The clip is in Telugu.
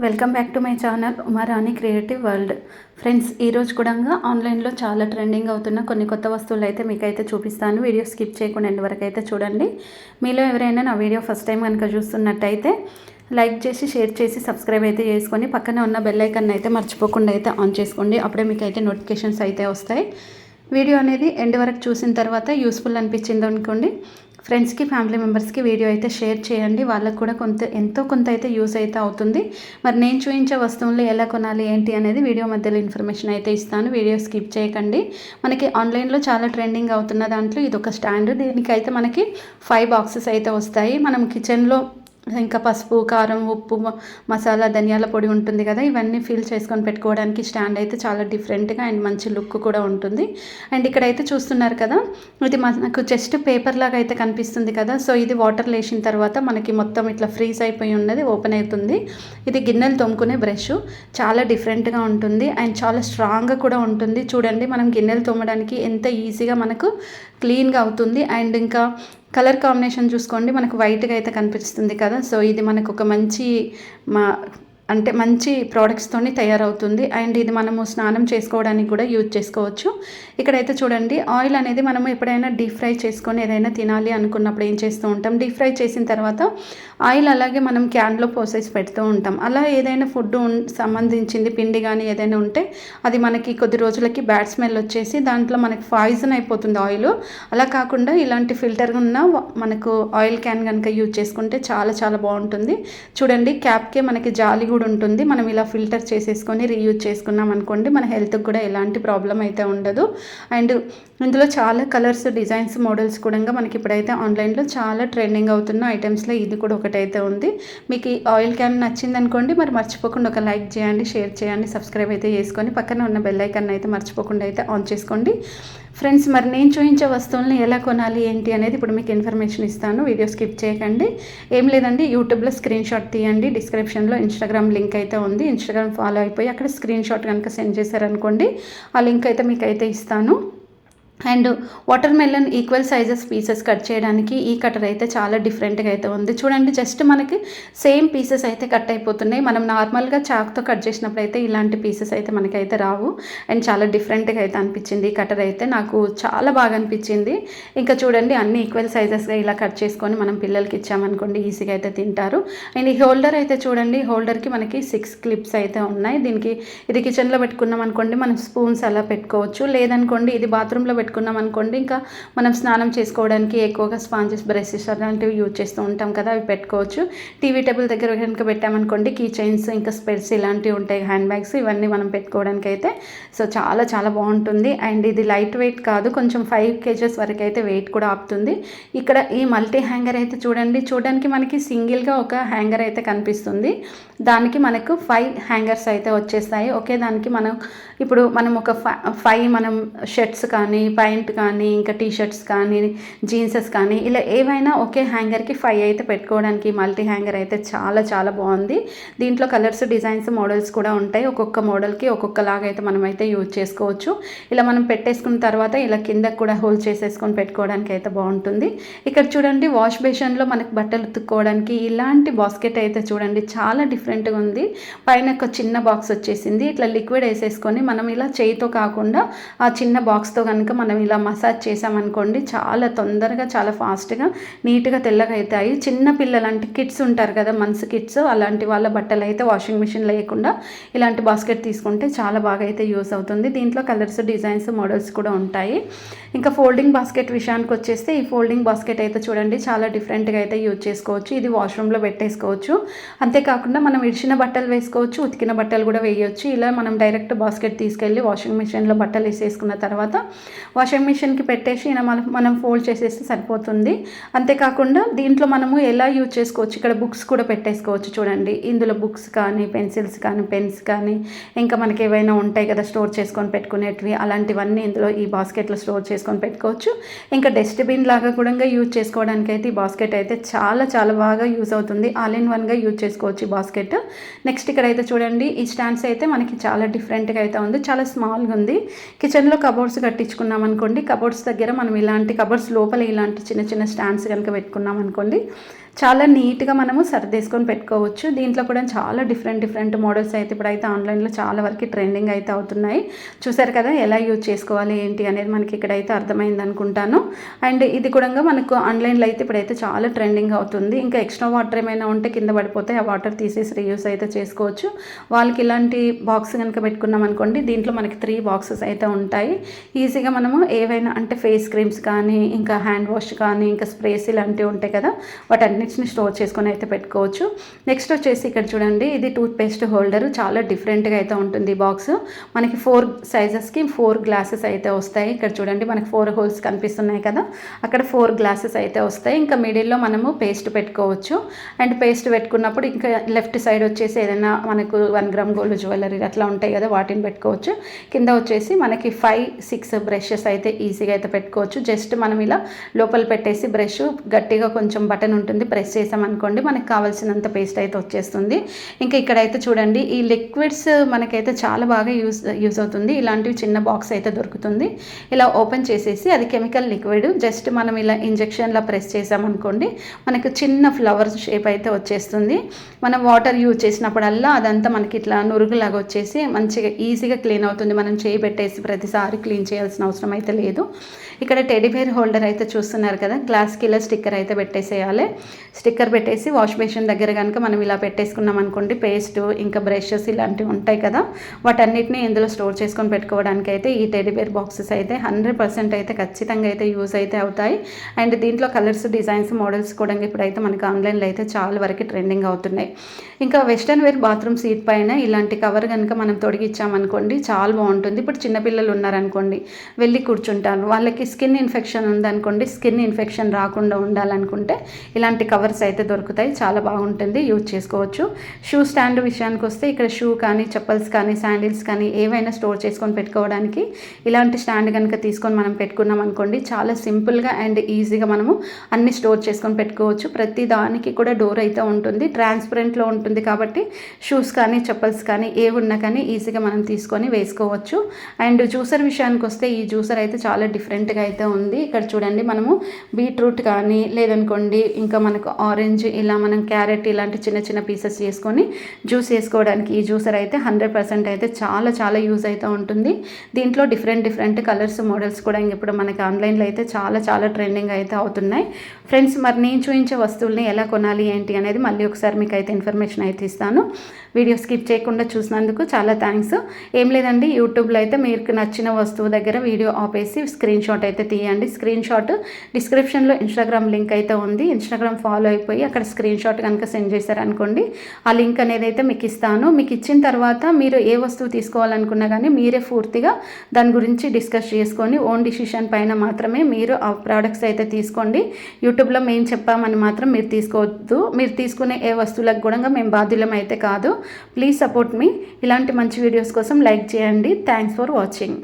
Welcome back to my channel Umarani creative world. Friends ఈరోజు కూడా ఆన్లైన్లో చాలా ట్రెండింగ్ అవుతున్న కొన్ని కొత్త వస్తువులు అయితే మీకైతే చూపిస్తాను. వీడియో స్కిప్ చేయకుండా ఎండ్ వరకు అయితే చూడండి. మీలో ఎవరైనా నా వీడియో ఫస్ట్ టైం కనుక చూస్తున్నట్టయితే లైక్ చేసి షేర్ చేసి సబ్స్క్రైబ్ అయితే చేసుకొని పక్కన ఉన్న బెల్ ఐకన్ అయితే మర్చిపోకుండా అయితే ఆన్ చేసుకోండి. అప్పుడే మీకు అయితే నోటిఫికేషన్స్ అయితే వస్తాయి. వీడియో అనేది ఎండ్ వరకు చూసిన తర్వాత యూస్ఫుల్ అనిపించింది అనుకోండి. ఫ్రెండ్స్కి ఫ్యామిలీ మెంబర్స్కి వీడియో అయితే షేర్ చేయండి. వాళ్ళకు కూడా కొంత ఎంతో కొంత అయితే యూస్ అయితే అవుతుంది. మరి నేను చూపించే వస్తువులు ఎలా కొనాలి ఏంటి అనేది వీడియో మధ్యలో ఇన్ఫర్మేషన్ అయితే ఇస్తాను. వీడియో స్కిప్ చేయకండి. మనకి ఆన్లైన్లో చాలా ట్రెండింగ్ అవుతున్న దాంట్లో ఇది ఒక స్టాండ్ దీనికైతే మనకి ఫైవ్ బాక్సెస్ అయితే వస్తాయి. మనం కిచెన్లో ఇంకా పసుపు కారం ఉప్పు మసాలా ధనియాల పొడి ఉంటుంది కదా ఇవన్నీ ఫిల్ చేసుకొని పెట్టుకోవడానికి స్టాండ్ అయితే చాలా డిఫరెంట్గా అండ్ మంచి లుక్ కూడా ఉంటుంది. అండ్ ఇక్కడైతే చూస్తున్నారు కదా ఇది మనకు జస్ట్ పేపర్ లాగా అయితే కనిపిస్తుంది కదా సో ఇది వాటర్ లేచిన తర్వాత మనకి మొత్తం ఇట్లా ఫ్రీజ్ అయిపోయి ఉన్నది ఓపెన్ అవుతుంది. ఇది గిన్నెలు తోముకునే బ్రష్ చాలా డిఫరెంట్గా ఉంటుంది అండ్ చాలా స్ట్రాంగ్గా కూడా ఉంటుంది. చూడండి మనం గిన్నెలు తోమడానికి ఎంత ఈజీగా మనకు క్లీన్గా అవుతుంది అండ్ ఇంకా కలర్ కాంబినేషన్ చూసుకోండి మనకు వైట్గా అయితే కనిపిస్తుంది కదా. సో ఇది మనకు ఒక మంచి మా అంటే మంచి ప్రోడక్ట్స్తోని తయారవుతుంది. అండ్ ఇది మనము స్నానం చేసుకోవడానికి కూడా యూజ్ చేసుకోవచ్చు. ఇక్కడైతే చూడండి ఆయిల్ అనేది మనము ఎప్పుడైనా డీప్ ఫ్రై చేసుకొని ఏదైనా తినాలి అనుకున్నప్పుడు ఏం చేస్తూ ఉంటాం? డీప్ ఫ్రై చేసిన తర్వాత ఆయిల్ అలాగే మనం క్యాన్లో పోసేసి పెడుతూ ఉంటాం. అలా ఏదైనా ఫుడ్ సంబంధించింది పిండి కానీ ఏదైనా ఉంటే అది మనకి కొద్ది రోజులకి బ్యాడ్ స్మెల్ వచ్చేసి దాంట్లో మనకి పాయిజన్ అయిపోతుంది ఆయిల్. అలా కాకుండా ఇలాంటి ఫిల్టర్ ఉన్న మనకు ఆయిల్ క్యాన్ కనుక యూజ్ చేసుకుంటే చాలా చాలా బాగుంటుంది. చూడండి క్యాప్కే మనకి జాలి కూడా ఉంటుంది. మనం ఇలా ఫిల్టర్ చేసేసుకొని రీయూజ్ చేసుకున్నాం అనుకోండి మన హెల్త్కి కూడా ఎలాంటి ప్రాబ్లం అయితే ఉండదు. అండ్ ఇందులో చాలా కలర్స్ డిజైన్స్ మోడల్స్ కూడా మనకి ఇప్పుడైతే ఆన్లైన్లో చాలా ట్రెండింగ్ అవుతున్న ఐటమ్స్లో ఇది కూడా ఒకటైతే ఉంది. మీకు ఈ ఆయిల్ క్యాన్ నచ్చింది అనుకోండి మరి మర్చిపోకుండా ఒక లైక్ చేయండి షేర్ చేయండి సబ్స్క్రైబ్ అయితే చేసుకొని పక్కన ఉన్న బెల్ ఐకన్ అయితే మర్చిపోకుండా అయితే ఆన్ చేసుకోండి. ఫ్రెండ్స్ మరి నేను చూపించే వస్తువులను ఎలా కొనాలి ఏంటి అనేది ఇప్పుడు మీకు ఇన్ఫర్మేషన్ ఇస్తాను. వీడియో స్కిప్ చేయకండి. ఏం లేదండి యూట్యూబ్లో స్క్రీన్ షాట్ తీయండి డిస్క్రిప్షన్లో ఇన్స్టాగ్రామ్ లింక్ అయితే ఉంది. ఇన్స్టాగ్రామ్ ఫాలో అయిపోయి అక్కడ స్క్రీన్ షాట్ కనుక సెండ్ చేశారనుకోండి ఆ లింక్ అయితే మీకు అయితే ఇస్తాను. And watermelon equal sizes pieces cut చేయడానికి ఈ కటర్ అయితే చాలా డిఫరెంట్గా అయితే ఉంది. చూడండి జస్ట్ మనకి సేమ్ పీసెస్ అయితే కట్ అయిపోతున్నాయి. మనం నార్మల్గా చాక్తో కట్ చేసినప్పుడు అయితే ఇలాంటి పీసెస్ అయితే మనకైతే రావు. అండ్ చాలా డిఫరెంట్గా అయితే అనిపించింది ఈ కటర్ అయితే. నాకు చాలా బాగా అనిపించింది. ఇంకా చూడండి అన్ని ఈక్వల్ సైజెస్గా ఇలా కట్ చేసుకొని మనం పిల్లలకి ఇచ్చామనుకోండి ఈజీగా అయితే తింటారు. అండ్ ఈ హోల్డర్ అయితే చూడండి హోల్డర్కి మనకి సిక్స్ క్లిప్స్ అయితే ఉన్నాయి. దీనికి ఇది కిచెన్లో పెట్టుకున్నాం అనుకోండి మనం స్పూన్స్ అలా పెట్టుకోవచ్చు. లేదనుకోండి ఇది బాత్రూంలో పెట్టుకున్నాం అనుకోండి ఇంకా మనం స్నానం చేసుకోవడానికి ఎక్కువగా స్పాంజెస్ బ్రషెస్ అలాంటివి యూజ్ చేస్తూ ఉంటాం కదా అవి పెట్టుకోవచ్చు. టీవీ టేబుల్ దగ్గర కనుక పెట్టామనుకోండి కీ చైన్స్ ఇంకా స్పెడ్స్ ఇలాంటివి ఉంటాయి హ్యాండ్ బ్యాగ్స్ ఇవన్నీ మనం పెట్టుకోవడానికి అయితే. సో చాలా చాలా బాగుంటుంది. అండ్ ఇది లైట్ వెయిట్ కాదు కొంచెం ఫైవ్ కేజెస్ వరకు అయితే వెయిట్ కూడా ఆపుతుంది. ఇక్కడ ఈ మల్టీ హ్యాంగర్ అయితే చూడండి చూడడానికి మనకి సింగిల్గా ఒక హ్యాంగర్ అయితే కనిపిస్తుంది. దానికి మనకు ఫైవ్ హ్యాంగర్స్ అయితే వచ్చేస్తాయి. ఒకే దానికి మనం ఇప్పుడు మనం ఒక ఫైవ్ మనం షర్ట్స్ కానీ ప్యాంట్ కానీ ఇంకా టీ షర్ట్స్ కానీ జీన్సెస్ కానీ ఇలా ఏవైనా ఒకే హ్యాంగర్కి ఫైవ్ అయితే పెట్టుకోవడానికి మల్టీ హ్యాంగర్ అయితే చాలా చాలా బాగుంది. దీంట్లో కలర్స్ డిజైన్స్ మోడల్స్ కూడా ఉంటాయి. ఒక్కొక్క మోడల్కి ఒక్కొక్కలాగా అయితే మనం అయితే యూజ్ చేసుకోవచ్చు. ఇలా మనం పెట్టేసుకున్న తర్వాత ఇలా కింద కూడా హోల్ చేసేసుకొని పెట్టుకోవడానికి అయితే బాగుంటుంది. ఇక్కడ చూడండి వాష్ బేషన్లో మనకు బట్టలు ఉతుక్కోవడానికి ఇలాంటి బాస్కెట్ అయితే చూడండి చాలా డిఫరెంట్గా ఉంది. పైన ఒక చిన్న బాక్స్ వచ్చేసింది. ఇట్లా లిక్విడ్ వేసేసుకొని మనం ఇలా చేయితో కాకుండా ఆ చిన్న బాక్స్తో కనుక మనం ఇలా మసాజ్ చేసామనుకోండి చాలా తొందరగా చాలా ఫాస్ట్గా నీట్గా తెల్లగా అవుతాయి చిన్న పిల్లలు అంటే కిడ్స్ ఉంటారు కదా మంత్స్ కిడ్స్ అలాంటి వాళ్ళ బట్టలు అయితే వాషింగ్ మిషన్ లేకుండా ఇలాంటి బాస్కెట్ తీసుకుంటే చాలా బాగా అయితే యూస్ అవుతుంది. దీంట్లో కలర్స్ డిజైన్స్ మోడల్స్ కూడా ఉంటాయి. ఇంకా ఫోల్డింగ్ బాస్కెట్ విషయానికి వచ్చేస్తే ఈ ఫోల్డింగ్ బాస్కెట్ అయితే చూడండి చాలా డిఫరెంట్గా అయితే యూజ్ చేసుకోవచ్చు. ఇది వాష్రూమ్లో పెట్టేసుకోవచ్చు. అంతేకాకుండా మనం ఇడిచిన బట్టలు వేసుకోవచ్చు ఉతికిన బట్టలు కూడా వేయవచ్చు ఇలా మనం డైరెక్ట్ బాస్కెట్ తీసుకెళ్ళి వాషింగ్ మిషన్లో బట్టలు వేసేసుకున్న తర్వాత వాషింగ్ మిషన్కి పెట్టేసి మనం మనం ఫోల్డ్ చేసేస్తే సరిపోతుంది. అంతేకాకుండా దీంట్లో మనము ఎలా యూజ్ చేసుకోవచ్చు? ఇక్కడ బుక్స్ కూడా పెట్టేసుకోవచ్చు చూడండి. ఇందులో బుక్స్ కానీ పెన్సిల్స్ కానీ పెన్స్ కానీ ఇంకా మనకి ఏవైనా ఉంటాయి కదా స్టోర్ చేసుకొని పెట్టుకునేటివి అలాంటివన్నీ ఇందులో ఈ బాస్కెట్లో స్టోర్ చేసుకొని పెట్టుకోవచ్చు. ఇంకా డస్ట్బిన్ లాగా కూడా యూజ్ చేసుకోవడానికి అయితే ఈ బాస్కెట్ అయితే చాలా చాలా బాగా యూజ్ అవుతుంది. ఆల్ ఇన్ వన్గా యూజ్ చేసుకోవచ్చు ఈ బాస్కెట్ నెక్స్ట్ ఇక్కడ అయితే చూడండి. ఈ స్టాండ్స్ అయితే మనకి చాలా డిఫరెంట్గా అయితే ఉంది. చాలా స్మాల్గా ఉంది. కిచెన్లో కబోర్డ్స్ కట్టించుకున్నాం అనుకోండి కబోర్డ్స్ దగ్గర మనం ఇలాంటి కబోర్డ్స్ లోపల ఇలాంటి చిన్న చిన్న స్టాండ్స్ కనుక పెట్టుకున్నాం అనుకోండి చాలా నీట్గా మనము సర్దేసుకొని పెట్టుకోవచ్చు. దీంట్లో కూడా చాలా డిఫరెంట్ డిఫరెంట్ మోడల్స్ అయితే ఇప్పుడైతే ఆన్లైన్లో చాలా వరకు ట్రెండింగ్ అయితే అవుతున్నాయి. చూసారు కదా ఎలా యూజ్ చేసుకోవాలి ఏంటి అనేది మనకి ఇక్కడైతే అర్థమైంది అనుకుంటాను. అండ్ ఇది కూడా మనకు ఆన్లైన్లో అయితే ఇప్పుడైతే చాలా ట్రెండింగ్ అవుతుంది. ఇంకా ఎక్స్ట్రా వాటర్ ఏమైనా ఉంటే కింద పడిపోతే ఆ వాటర్ తీసేసి రీయూస్ అయితే చేసుకోవచ్చు. వాళ్ళకి ఇలాంటి బాక్స్ కనుక పెట్టుకున్నాం అనుకోండి దీంట్లో మనకి త్రీ బాక్సెస్ అయితే ఉంటాయి. ఈజీగా మనము ఏవైనా అంటే ఫేస్ క్రీమ్స్ కానీ ఇంకా హ్యాండ్ వాష్ కానీ ఇంకా స్ప్రేస్ ఇలాంటివి ఉంటాయి కదా మినిట్స్ని స్టోర్ చేసుకొని అయితే పెట్టుకోవచ్చు. నెక్స్ట్ వచ్చేసి ఇక్కడ చూడండి ఇది టూత్ పేస్ట్ హోల్డర్. చాలా డిఫరెంట్గా అయితే ఉంటుంది బాక్స్. మనకి ఫోర్ సైజెస్కి ఫోర్ గ్లాసెస్ అయితే వస్తాయి. ఇక్కడ చూడండి మనకి ఫోర్ హోల్స్ కనిపిస్తున్నాయి కదా. అక్కడ ఫోర్ గ్లాసెస్ అయితే వస్తాయి. ఇంకా మిడిల్లో మనము పేస్ట్ పెట్టుకోవచ్చు. అండ్ పేస్ట్ పెట్టుకున్నప్పుడు ఇంకా లెఫ్ట్ సైడ్ వచ్చేసి ఏదైనా మనకు వన్ గ్రామ్ గోల్డ్ జ్యువెలరీ అట్లా ఉంటాయి కదా వాటిని పెట్టుకోవచ్చు. కింద వచ్చేసి మనకి ఫైవ్ సిక్స్ బ్రషెస్ అయితే ఈజీగా అయితే పెట్టుకోవచ్చు. జస్ట్ మనం ఇలా లోపల పెట్టేసి బ్రష్ గట్టిగా కొంచెం బటన్ ఉంటుంది. ప్రెస్ చేసామనుకోండి మనకు కావాల్సినంత పేస్ట్ అయితే వచ్చేస్తుంది. ఇంకా ఇక్కడైతే చూడండి ఈ లిక్విడ్స్ మనకైతే చాలా బాగా యూస్ యూజ్ అవుతుంది. ఇలాంటివి చిన్న బాక్స్ అయితే దొరుకుతుంది. ఇలా ఓపెన్ చేసేసి అది కెమికల్ లిక్విడ్ జస్ట్ మనం ఇలా ఇంజెక్షన్లా ప్రెస్ చేసామనుకోండి మనకు చిన్న ఫ్లవర్ షేప్ అయితే వచ్చేస్తుంది. మనం వాటర్ యూజ్ చేసినప్పుడల్లా అదంతా మనకి ఇట్లా నురుగులాగా వచ్చేసి మంచిగా ఈజీగా క్లీన్ అవుతుంది. మనం చేయి పెట్టేసి ప్రతిసారి క్లీన్ చేయాల్సిన అవసరం అయితే లేదు. ఇక్కడ టెడీబేర్ హోల్డర్ అయితే చూస్తున్నారు కదా గ్లాస్కి ఇలా స్టిక్కర్ అయితే పెట్టేసేయాలి. స్టిక్కర్ పెట్టేసి వాష్ బేసిన్ దగ్గర కనుక మనం ఇలా పెట్టేసుకున్నాం అనుకోండి పేస్ట్ ఇంకా బ్రషెస్ ఇలాంటివి ఉంటాయి కదా వాటన్నిటిని ఇందులో స్టోర్ చేసుకొని పెట్టుకోవడానికి అయితే ఈ టెడిబేర్ బాక్సెస్ అయితే హండ్రెడ్ పర్సెంట్ అయితే ఖచ్చితంగా అయితే యూజ్ అయితే అవుతాయి. అండ్ దీంట్లో కలర్స్ డిజైన్స్ మోడల్స్ కూడా ఇప్పుడైతే మనకి ఆన్లైన్లో అయితే చాలా వరకు ట్రెండింగ్ అవుతున్నాయి. ఇంకా వెస్టర్న్ వేర్ బాత్రూమ్ సీట్ పైన ఇలాంటి కవర్ కనుక మనం తొడిగిచ్చామనుకోండి చాలా బాగుంటుంది. ఇప్పుడు చిన్నపిల్లలు ఉన్నారనుకోండి వెళ్ళి కూర్చుంటారు. వాళ్ళకి స్కిన్ ఇన్ఫెక్షన్ ఉందనుకోండి స్కిన్ ఇన్ఫెక్షన్ రాకుండా ఉండాలనుకుంటే ఇలాంటి కవర్ కవర్స్ అయితే దొరుకుతాయి. చాలా బాగుంటుంది. యూజ్ చేసుకోవచ్చు. షూ స్టాండ్ విషయానికి వస్తే ఇక్కడ షూ కానీ చెప్పల్స్ కానీ శాండిల్స్ కానీ ఏవైనా స్టోర్ చేసుకొని పెట్టుకోవడానికి ఇలాంటి స్టాండ్ కనుక తీసుకొని మనం పెట్టుకున్నాం అనుకోండి చాలా సింపుల్గా అండ్ ఈజీగా మనము అన్ని స్టోర్ చేసుకొని పెట్టుకోవచ్చు. ప్రతి దానికి కూడా డోర్ అయితే ఉంటుంది. ట్రాన్స్పరెంట్లో ఉంటుంది కాబట్టి షూస్ కానీ చెప్పల్స్ కానీ ఏవి ఉన్నా కానీ ఈజీగా మనం తీసుకొని వేసుకోవచ్చు. అండ్ జ్యూసర్ విషయానికి వస్తే ఈ జ్యూసర్ అయితే చాలా డిఫరెంట్గా అయితే ఉంది. ఇక్కడ చూడండి మనము బీట్రూట్ కానీ లేదనుకోండి ఇంకా మనకు ఆరెంజ్ ఇలా మనం క్యారెట్ ఇలాంటి చిన్న చిన్న పీసెస్ చేసుకొని జ్యూస్ వేసుకోవడానికి ఈ జ్యూసర్ అయితే హండ్రెడ్ పర్సెంట్ అయితే చాలా చాలా యూజ్ అయితే ఉంటుంది. దీంట్లో డిఫరెంట్ డిఫరెంట్ కలర్స్ మోడల్స్ కూడా ఇప్పుడు మనకి ఆన్లైన్లో అయితే చాలా చాలా ట్రెండింగ్ అయితే అవుతున్నాయి. ఫ్రెండ్స్ మరి నేను చూపించే వస్తువుల్ని ఎలా కొనాలి ఏంటి అనేది మళ్ళీ ఒకసారి మీకు అయితే ఇన్ఫర్మేషన్ అయితే ఇస్తాను. వీడియో స్కిప్ చేయకుండా చూసినందుకు చాలా థ్యాంక్స్. ఏం లేదండి యూట్యూబ్లో అయితే మీకు నచ్చిన వస్తువు దగ్గర వీడియో ఆపేసి స్క్రీన్ షాట్ అయితే తీయండి. స్క్రీన్ షాట్ డిస్క్రిప్షన్లో ఇన్స్టాగ్రామ్ లింక్ అయితే ఉంది. ఇన్స్టాగ్రామ్ ఫాలో అయిపోయి అక్కడ స్క్రీన్ షాట్ కనుక సెండ్ చేశారనుకోండి ఆ లింక్ అనేది అయితే మీకు ఇస్తాను. మీకు ఇచ్చిన తర్వాత మీరు ఏ వస్తువు తీసుకోవాలనుకున్నా కానీ మీరే పూర్తిగా దాని గురించి డిస్కస్ చేసుకొని ఓన్ డిసిషన్ పైన మాత్రమే మీరు ఆ ప్రోడక్ట్స్ అయితే తీసుకోండి. యూట్యూబ్లో మేము చెప్పామని మాత్రం మీరు తీసుకోవద్దు. మీరు తీసుకునే ఏ వస్తువులకు కూడా మేము బాధ్యులం అయితే కాదు. ప్లీజ్ సపోర్ట్ మీ ఇలాంటి మంచి వీడియోస్ కోసం లైక్ చేయండి. Thanks for watching